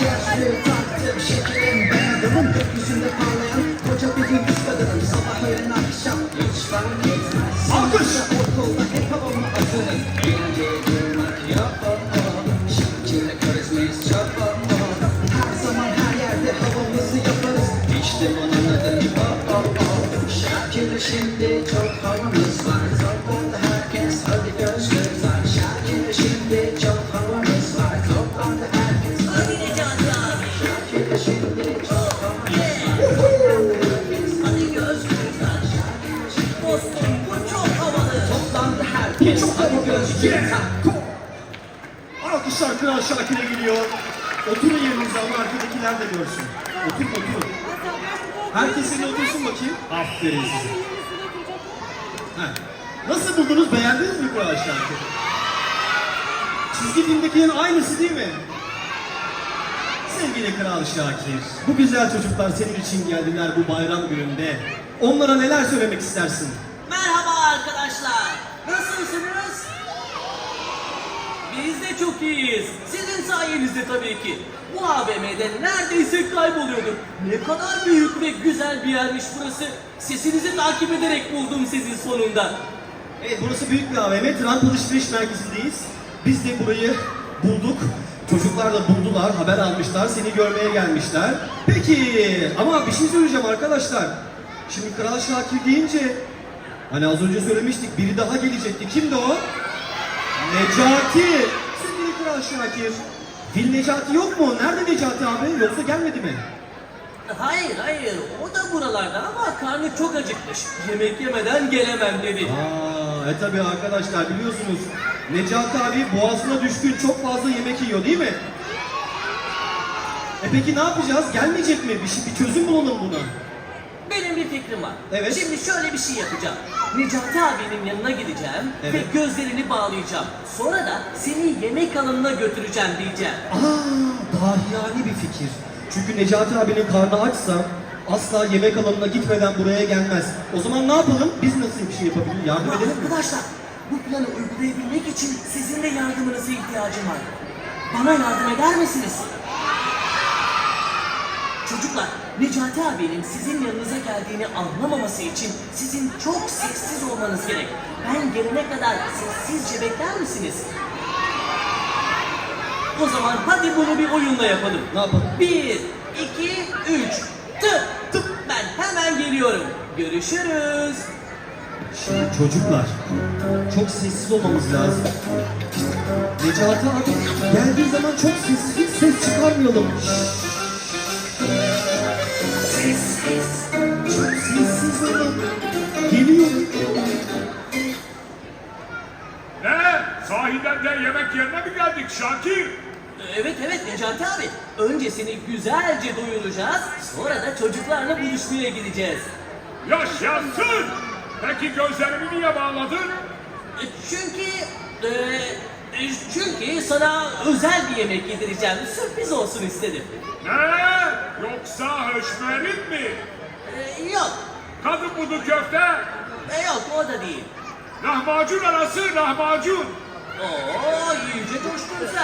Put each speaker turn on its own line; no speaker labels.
Gözlüğü taktım şekerim hep havamı atarım Eğlenceye durmak yok oh, oh. Şarkıyla karizmayız çok oh, oh. Her zaman her yerde havamızı yaparız İşte bunun adı oh, oh, oh. Şarkıyla şimdi çok havamız var Toplandı herkes Hadi gözlük tak
Alkışlar Kral Şakir'e geliyor. Oturun yerinize ama arkadakiler de görsün. Otur otur. Herkes yine otursun bakayım. Aferin size. Nasıl buldunuz? Beğendiniz mi Kral Şakir? Çizgi filmdekinin aynısı değil mi? Sevgili Kral Şakir, bu güzel çocuklar senin için geldiler bu bayram gününde. Onlara neler söylemek istersin?
Nasılsınız? Biz de çok iyiyiz. Sizin sayenizde tabii ki. Bu AVM'de neredeyse kayboluyorduk. Ne kadar büyük ve güzel bir yermiş burası. Sesinizi takip ederek buldum sizi sonunda.
Evet burası büyük bir AVM. Trump Alışveriş Merkezi'ndeyiz. Biz de burayı bulduk. Çocuklar da buldular, haber almışlar, seni görmeye gelmişler. Peki ama bir şey söyleyeceğim arkadaşlar. Şimdi Kral Şakir deyince hani az önce söylemiştik biri daha gelecekti. Kimdi o? Necati. Sevgili Kral Şakir. Dil Necati yok mu? Nerede Necati abi? Yoksa gelmedi mi?
Hayır hayır o da buralarda ama karnı çok acıkmış. Yemek yemeden gelemem dedi.
Aa, e tabi arkadaşlar biliyorsunuz Necati abi boğazına düşkün çok fazla yemek yiyor değil mi? E peki ne yapacağız? Gelmeyecek mi? Bir, şey, bir çözüm bulalım buna.
Benim bir fikrim var.
Evet.
Şimdi şöyle bir şey yapacağım. Necati abinin yanına gideceğim
Evet.
ve gözlerini bağlayacağım. Sonra da seni yemek alanına götüreceğim diyeceğim.
Aa, dahiyane bir fikir. Çünkü Necati abinin karnı açsa asla yemek alanına gitmeden buraya gelmez. O zaman ne yapalım? Biz nasıl bir şey yapabiliriz? Yardım
Ama
edelim mi?
arkadaşlar bu planı uygulayabilmek için sizin de yardımınıza ihtiyacım var. Bana yardım eder misiniz? Çocuklar, Necati abinin sizin yanınıza geldiğini anlamaması için sizin çok sessiz olmanız gerek. Ben gelene kadar sessizce bekler misiniz? O zaman hadi bunu bir oyunla yapalım.
Ne yapalım?
Bir, iki, üç. Tıp, tıp. Ben hemen geliyorum. Görüşürüz.
Şimdi çocuklar, çok sessiz olmamız lazım. Necati abi geldiği zaman çok sessiz, ses çıkarmayalım. Sessiz, çok sessiz olun. Geliyor.
Ne? Sahiden de yemek yerine mi geldik Şakir?
Evet evet Necati abi. Önce seni güzelce doyuracağız. Sonra da çocuklarla buluşmaya gideceğiz.
Yaşasın! Peki gözlerimi niye bağladın?
E, Çünkü... e, çünkü sana özel bir yemek yedireceğim. Sürpriz olsun istedim.
Ne? Yoksa höşmerin mi?
E, yok.
Kadın budu köfte?
E, yok o da değil.
Lahmacun arası lahmacun.
Oo iyice coştun sen.